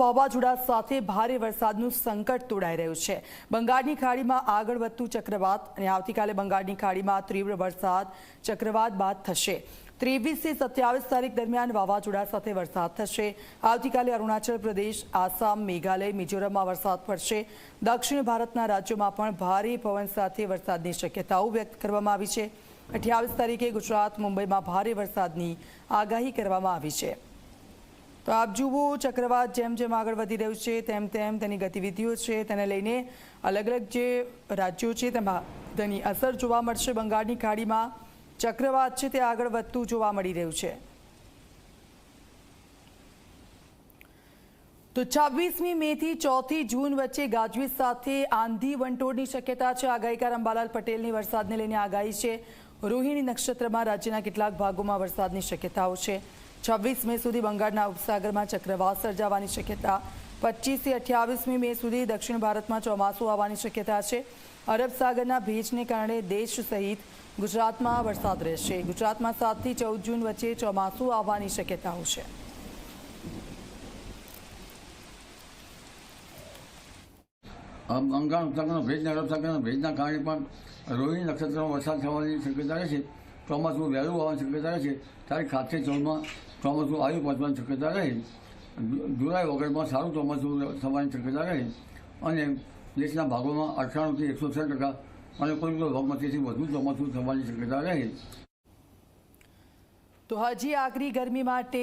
વાવાઝોડા સાથે ભારે વરસાદનું સંકટ તોડાઈ રહ્યું છે. બંગાળની ખાડીમાં આગળ વધતું ચક્રવાત અને આવતીકાલે બંગાળની ખાડીમાં તીવ્ર વરસાદ ચક્રવાત બાદ થશે. ત્રેવીસથી સત્યાવીસ તારીખ દરમિયાન વાવાઝોડા સાથે વરસાદ થશે. આવતીકાલે અરુણાચલ પ્રદેશ, આસામ, મેઘાલય, મિઝોરમમાં વરસાદ પડશે. દક્ષિણ ભારતના રાજ્યોમાં પણ ભારે પવન સાથે વરસાદની શક્યતાઓ વ્યક્ત કરવામાં આવી છે. અઠ્યાવીસ તારીખે ગુજરાત, મુંબઈમાં ભારે વરસાદની આગાહી કરવામાં આવી છે. તો આપ જુઓ, ચક્રવાત જેમ જેમ આગળ વધી રહ્યું છે, તેમ તેમ તેની ગતિવિધિઓ છે. તેને લઈને અલગ અલગ જે રાજ્યો છે, તેમાં તેની અસર જોવા મળશે બંગાળની ખાડીમાં. ચક્રવાત છે, તે આગળ વધતું જોવા મળી રહ્યું છે. તો છવ્વીસમી મેથી ચોથી જૂન વચ્ચે ગાજવીજ સાથે આંધી વંટોળની શક્યતા છે. આગાહીકાર અંબાલાલ પટેલની વરસાદને લઈને આગાહી છે. રોહિણી નક્ષત્રમાં રાજ્યના કેટલાક ભાગોમાં વરસાદની શક્યતાઓ છે. છવ્વીસ મે સુધી બંગાળના ઉપસાગરમાં ચક્રવાત સર્જાવાની શક્યતા પચીસથી અઠ્યાવીસમી મે સુધી દક્ષિણ ભારતમાં ચોમાસું આવવાની શક્યતા છે. અરબ સાગરના ભેજને કારણે દેશ સહિત ગુજરાતમાં વરસાદ રહેશે. ગુજરાતમાં સાતથી ચૌદ જૂન વચ્ચે ચોમાસું આવવાની શક્યતાઓ છે. બંગાળ ઉપસાગરનો ભેજના અરબ સાગરના ભેજના કારણે પણ રોહિણી નક્ષત્રમાં વરસાદ થવાની શક્યતા રહે છે. ચોમાસું વહેલું આવવાની શક્યતા રહે છે. તારીખ સાતથી ચૌદમાં ચોમાસું આવી પહોંચવાની શક્યતા રહે જુલાઈ ઓગસ્ટમાં સારું ચોમાસું થવાની શક્યતા રહે અને દેશના ભાગોમાં અઠ્ઠાણુંથી એકસો છ ટકા અને કોઈ કોઈ ભાગમાં તેથી વધુ ચોમાસું થવાની શક્યતા રહે તો હજી આકરી ગરમી માટે